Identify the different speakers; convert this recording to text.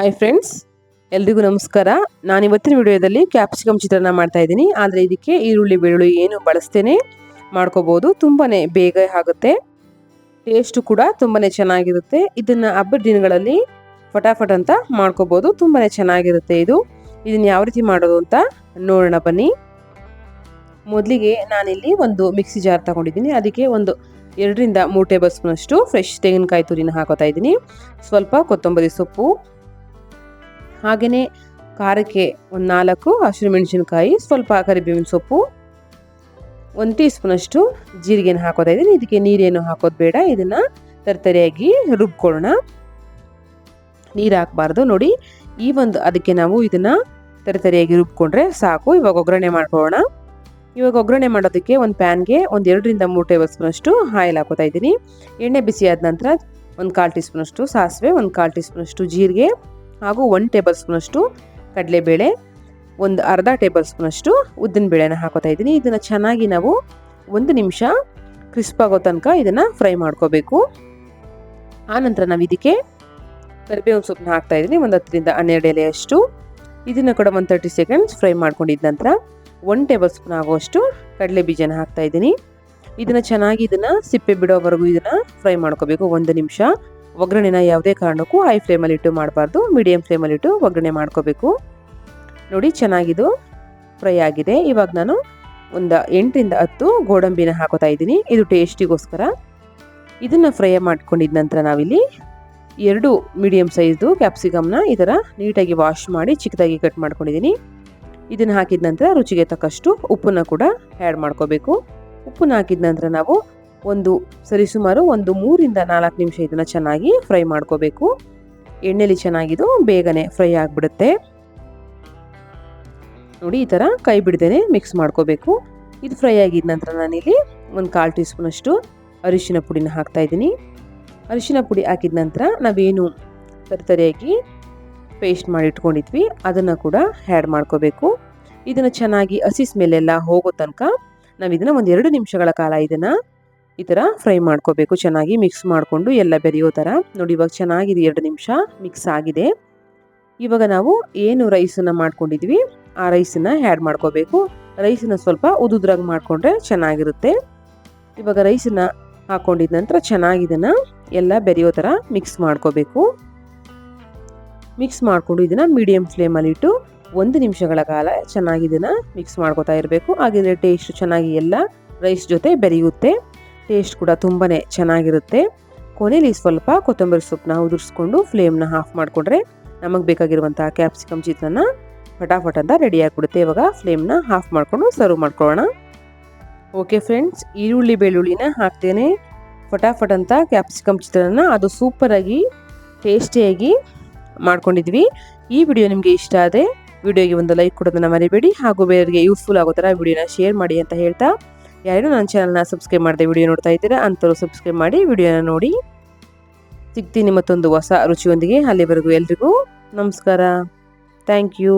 Speaker 1: Hi friends ಎಲ್ರಿಗೂ ನಮಸ್ಕಾರ. ನಾನು ಇವತ್ತಿನ ವಿಡಿಯೋದಲ್ಲಿ ಕ್ಯಾಪ್ಸಿಕಮ್ ಚಿತ್ರಾನ್ನ ಮಾಡ್ತಾ ಇದ್ದೀನಿ. ಆದರೆ ಇದಕ್ಕೆ ಈರುಳ್ಳಿ, ಬೆಳ್ಳುಳ್ಳಿ ಏನು ಬಳಸ್ತೇನೆ ಮಾಡ್ಕೋಬೋದು. ತುಂಬಾ ಬೇಗ ಆಗುತ್ತೆ. ಟೇಸ್ಟು ಕೂಡ ತುಂಬಾ ಚೆನ್ನಾಗಿರುತ್ತೆ. ಇದನ್ನು ಹಬ್ಬದ ದಿನಗಳಲ್ಲಿ ಫಟಾಫಟ್ ಅಂತ ಮಾಡ್ಕೋಬೋದು. ತುಂಬಾ ಚೆನ್ನಾಗಿರುತ್ತೆ ಇದು. ಇದನ್ನು ಯಾವ ರೀತಿ ಮಾಡೋದು ಅಂತ ನೋಡೋಣ ಬನ್ನಿ. ಮೊದಲಿಗೆ ನಾನಿಲ್ಲಿ ಒಂದು ಮಿಕ್ಸಿ ಜಾರ್ ತಗೊಂಡಿದ್ದೀನಿ. ಅದಕ್ಕೆ ಒಂದು ಎರಡರಿಂದ ಮೂರು ಟೇಬಲ್ ಸ್ಪೂನಷ್ಟು ಫ್ರೆಶ್ ತೆಂಗಿನಕಾಯಿ ತುರಿನ ಹಾಕೋತಾ ಇದ್ದೀನಿ. ಸ್ವಲ್ಪ ಕೊತ್ತಂಬರಿ ಸೊಪ್ಪು ಹಾಗೆಯೇ ಖಾರಕ್ಕೆ ಒಂದು ನಾಲ್ಕು ಹಸಿರು ಮೆಣಸಿನಕಾಯಿ, ಸ್ವಲ್ಪ ಕರಿಬೇವಿನ ಸೊಪ್ಪು, ಒಂದು ಟೀ ಸ್ಪೂನಷ್ಟು ಜೀರಿಗೆನ ಹಾಕೋತಾ ಇದ್ದೀನಿ. ಇದಕ್ಕೆ ನೀರೇನು ಹಾಕೋದು ಬೇಡ. ಇದನ್ನು ತರ್ತರಿಯಾಗಿ ರುಬ್ಕೊಳ್ಳೋಣ. ನೀರು ಹಾಕಬಾರ್ದು. ನೋಡಿ, ಈ ಒಂದು ಅದಕ್ಕೆ ನಾವು ಇದನ್ನು ತರತರಿಯಾಗಿ ರುಬ್ಕೊಂಡ್ರೆ ಸಾಕು. ಇವಾಗ ಒಗ್ಗರಣೆ ಮಾಡ್ಕೊಳ್ಳೋಣ. ಇವಾಗ ಒಗ್ಗರಣೆ ಮಾಡೋದಕ್ಕೆ ಒಂದು ಪ್ಯಾನ್ಗೆ ಒಂದು ಎರಡರಿಂದ ಮೂರು ಟೇಬಲ್ ಸ್ಪೂನಷ್ಟು ಆಯಿಲ್ ಹಾಕೋತಾ ಇದ್ದೀನಿ. ಎಣ್ಣೆ ಬಿಸಿ ಆದ ನಂತರ ಒಂದು ಕಾಲು ಟೀ ಸ್ಪೂನಷ್ಟು ಸಾಸಿವೆ, ಒಂದು ಕಾಲು ಟೀ ಸ್ಪೂನಷ್ಟು ಜೀರಿಗೆ ಹಾಗೂ ಒಂದು ಟೇಬಲ್ ಸ್ಪೂನಷ್ಟು ಕಡಲೆಬೇಳೆ, ಒಂದು ಅರ್ಧ ಟೇಬಲ್ ಸ್ಪೂನಷ್ಟು ಉದ್ದಿನ ಬೇಳೆನ ಹಾಕೋತಾ ಇದ್ದೀನಿ. ಇದನ್ನು ಚೆನ್ನಾಗಿ ನಾವು ಒಂದು ನಿಮಿಷ ಕ್ರಿಸ್ಪ್ ಆಗೋ ತನಕ ಇದನ್ನು ಫ್ರೈ ಮಾಡ್ಕೋಬೇಕು. ಆನಂತರ ನಾವು ಇದಕ್ಕೆ ಕರಿಬೇವಿನ ಸೊಪ್ಪನ್ನ ಹಾಕ್ತಾ ಇದ್ದೀನಿ. ಒಂದು ಹತ್ತರಿಂದ ಹನ್ನೆರಡು ಎಲೆಯಷ್ಟು. ಇದನ್ನು ಕೂಡ ಒಂದು ತರ್ಟಿ ಸೆಕೆಂಡ್ಸ್ ಫ್ರೈ ಮಾಡ್ಕೊಂಡಿದ್ದ ನಂತರ ಒನ್ ಟೇಬಲ್ ಸ್ಪೂನ್ ಆಗುವಷ್ಟು ಕಡಲೆ ಬೀಜನ ಹಾಕ್ತಾ ಇದ್ದೀನಿ. ಇದನ್ನು ಚೆನ್ನಾಗಿ ಇದನ್ನು ಸಿಪ್ಪೆ ಬಿಡೋವರೆಗೂ ಇದನ್ನು ಫ್ರೈ ಮಾಡ್ಕೋಬೇಕು. ಒಂದು ನಿಮಿಷ ಒಗ್ಗರಣೆನ ಯಾವುದೇ ಕಾರಣಕ್ಕೂ ಹೈ ಫ್ಲೇಮಲ್ಲಿ ಇಟ್ಟು ಮಾಡಬಾರ್ದು ಮೀಡಿಯಮ್ ಫ್ಲೇಮಲ್ಲಿ ಇಟ್ಟು ಒಗ್ಗರಣೆ ಮಾಡ್ಕೋಬೇಕು. ನೋಡಿ, ಚೆನ್ನಾಗಿದು ಫ್ರೈ ಆಗಿದೆ. ಇವಾಗ ನಾನು ಒಂದು ಎಂಟರಿಂದ ಹತ್ತು ಗೋಡಂಬಿನ ಹಾಕೋತಾ ಇದ್ದೀನಿ. ಇದು ಟೇಸ್ಟಿಗೋಸ್ಕರ ಇದನ್ನು ಫ್ರೈ ಮಾಡ್ಕೊಂಡಿದ ನಂತರ ನಾವಿಲ್ಲಿ ಎರಡು ಮೀಡಿಯಮ್ ಸೈಜ್ದು ಕ್ಯಾಪ್ಸಿಕಮ್ನ ಈ ಥರ ನೀಟಾಗಿ ವಾಶ್ ಮಾಡಿ ಚಿಕ್ಕದಾಗಿ ಕಟ್ ಮಾಡ್ಕೊಂಡಿದ್ದೀನಿ. ಇದನ್ನು ಹಾಕಿದ ನಂತರ ರುಚಿಗೆ ತಕ್ಕಷ್ಟು ಉಪ್ಪನ್ನು ಕೂಡ ಆ್ಯಡ್ ಮಾಡ್ಕೋಬೇಕು. ಉಪ್ಪನ್ನು ಹಾಕಿದ ನಂತರ ನಾವು ಒಂದು ಸರಿಸುಮಾರು ಒಂದು ಮೂರಿಂದ ನಾಲ್ಕು ನಿಮಿಷ ಇದನ್ನು ಚೆನ್ನಾಗಿ ಫ್ರೈ ಮಾಡ್ಕೋಬೇಕು. ಎಣ್ಣೆಲಿ ಚೆನ್ನಾಗಿದ್ದು ಬೇಗನೆ ಫ್ರೈ ಆಗಿಬಿಡುತ್ತೆ. ನೋಡಿ ಈ ಥರ ಕೈ ಬಿಡ್ದೇನೆ ಮಿಕ್ಸ್ ಮಾಡ್ಕೋಬೇಕು. ಇದು ಫ್ರೈ ಆಗಿದ ನಂತರ ನಾನಿಲ್ಲಿ ಒಂದು ಕಾಲು ಟೀ ಸ್ಪೂನಷ್ಟು ಅರಿಶಿನ ಪುಡಿನ ಹಾಕ್ತಾ ಇದ್ದೀನಿ. ಅರಿಶಿನ ಪುಡಿ ಹಾಕಿದ ನಂತರ ನಾವೇನು ತರಿತರಿಯಾಗಿ ಪೇಸ್ಟ್ ಮಾಡಿ ಇಟ್ಕೊಂಡಿದ್ವಿ, ಅದನ್ನು ಕೂಡ ಆ್ಯಡ್ ಮಾಡ್ಕೋಬೇಕು. ಇದನ್ನು ಚೆನ್ನಾಗಿ ಹಸಿ ಸ್ಮೆಲ್ಲೆಲ್ಲ ಹೋಗೋ ತನಕ ನಾವು ಇದನ್ನು ಒಂದು ಎರಡು ನಿಮಿಷಗಳ ಕಾಲ ಇದನ್ನು ಈ ಥರ ಫ್ರೈ ಮಾಡ್ಕೋಬೇಕು. ಚೆನ್ನಾಗಿ ಮಿಕ್ಸ್ ಮಾಡಿಕೊಂಡು ಎಲ್ಲ ಬೆರೆಯೋ ಥರ ನೋಡಿ, ಇವಾಗ ಚೆನ್ನಾಗಿದೆ ಎರಡು ನಿಮಿಷ ಮಿಕ್ಸ್ ಆಗಿದೆ. ಇವಾಗ ನಾವು ಏನು ರೈಸನ್ನು ಮಾಡ್ಕೊಂಡಿದ್ವಿ, ಆ ರೈಸನ್ನು ಆ್ಯಡ್ ಮಾಡ್ಕೋಬೇಕು. ರೈಸನ್ನ ಸ್ವಲ್ಪ ಉದುದ್ರಾಗಿ ಮಾಡಿಕೊಂಡ್ರೆ ಚೆನ್ನಾಗಿರುತ್ತೆ. ಇವಾಗ ರೈಸನ್ನ ಹಾಕೊಂಡಿದ ನಂತರ ಚೆನ್ನಾಗಿ ಇದನ್ನು ಎಲ್ಲ ಬೆರೆಯೋ ಥರ ಮಿಕ್ಸ್ ಮಾಡ್ಕೋಬೇಕು. ಮಿಕ್ಸ್ ಮಾಡಿಕೊಂಡು ಇದನ್ನು ಮೀಡಿಯಂ ಫ್ಲೇಮಲ್ಲಿ ಇಟ್ಟು ಒಂದು ನಿಮಿಷಗಳ ಕಾಲ ಚೆನ್ನಾಗಿ ಇದನ್ನು ಮಿಕ್ಸ್ ಮಾಡ್ಕೋತಾ ಇರಬೇಕು. ಹಾಗಿದ್ರೆ ಟೇಸ್ಟ್ ಚೆನ್ನಾಗಿ ಎಲ್ಲ ರೈಸ್ ಜೊತೆ ಬೆರೆಯುತ್ತೆ. ಟೇಸ್ಟ್ ಕೂಡ ತುಂಬಾ ಚೆನ್ನಾಗಿರುತ್ತೆ. ಕೊನೆಯಲ್ಲಿ ಸ್ವಲ್ಪ ಕೊತ್ತಂಬರಿ ಸೊಪ್ಪನ್ನ ಉದುರಿಸ್ಕೊಂಡು ಫ್ಲೇಮ್ನ ಆಫ್ ಮಾಡಿಕೊಂಡ್ರೆ ನಮಗೆ ಬೇಕಾಗಿರುವಂಥ ಕ್ಯಾಪ್ಸಿಕಮ್ ಚಿತ್ರನ ಫಟಾಫಟ್ ಅಂತ ರೆಡಿ ಆಗಿಬಿಡುತ್ತೆ. ಇವಾಗ ಫ್ಲೇಮ್ನ ಆಫ್ ಮಾಡಿಕೊಂಡು ಸರ್ವ್ ಮಾಡ್ಕೊಳ್ಳೋಣ. ಓಕೆ ಫ್ರೆಂಡ್ಸ್ ಈರುಳ್ಳಿ ಬೆಳ್ಳುಳ್ಳಿನ ಹಾಕ್ತೇನೆ. ಫಟಾಫಟ್ ಅಂತ ಕ್ಯಾಪ್ಸಿಕಮ್ ಚಿತ್ರನ ಅದು ಸೂಪರಾಗಿ ಟೇಸ್ಟಿಯಾಗಿ ಮಾಡ್ಕೊಂಡಿದ್ವಿ. ಈ ವಿಡಿಯೋ ನಿಮಗೆ ಇಷ್ಟ ಆದರೆ ವಿಡಿಯೋಗೆ ಒಂದು ಲೈಕ್ ಕೊಡೋದನ್ನು ಮರಿಬೇಡಿ. ಹಾಗೂ ಬೇರೆಯವರಿಗೆ ಯೂಸ್ಫುಲ್ ಆಗೋ ಥರ ವಿಡಿಯೋನ ಶೇರ್ ಮಾಡಿ ಅಂತ ಹೇಳ್ತಾ ಯಾರು ನನ್ನ ಚಾನಲ್ನ ಸಬ್ಸ್ಕ್ರೈಬ್ ಮಾಡದೆ ವಿಡಿಯೋ ನೋಡ್ತಾ ಇದ್ದೀರಾ ಅಂಥವ್ರು ಸಬ್ಸ್ಕ್ರೈಬ್ ಮಾಡಿ ವಿಡಿಯೋನ ನೋಡಿ. ಸಿಗ್ತೀನಿ ಮತ್ತೊಂದು ಹೊಸ ರುಚಿಯೊಂದಿಗೆ ಅಲ್ಲಿವರೆಗೂ ಎಲ್ರಿಗೂ ನಮಸ್ಕಾರ. Thank you.